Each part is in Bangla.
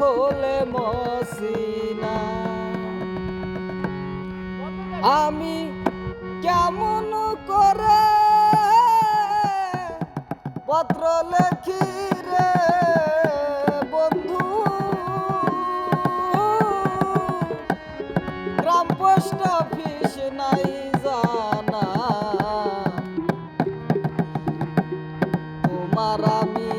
হলে মসিনা। আমি কেমন করে পত্র লেখি বন্ধু? অফিস নাই জানা। তোমার আমি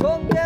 সঙ্গে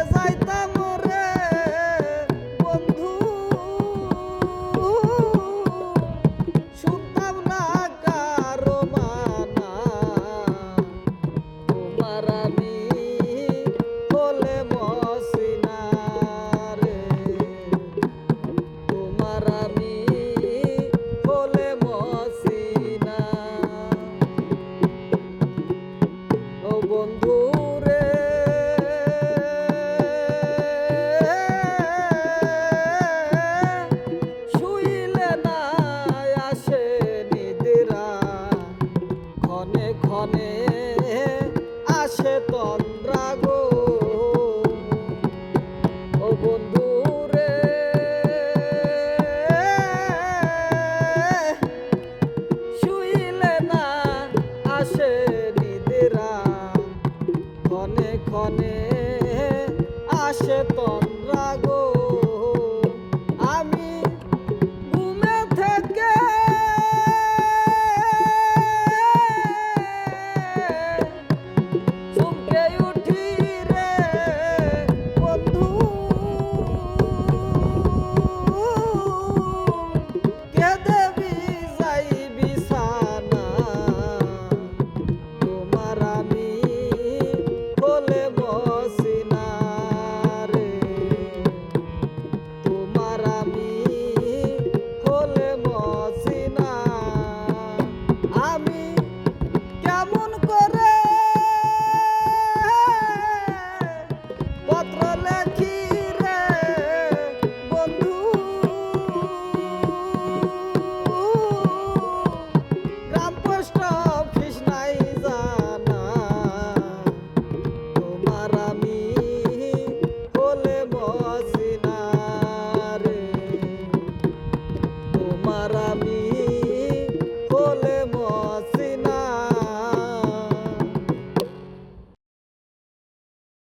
ক্ষণে ক্ষণে আসে তন্দ্রা গো। ও বন্ধু রে শুইলে না আসে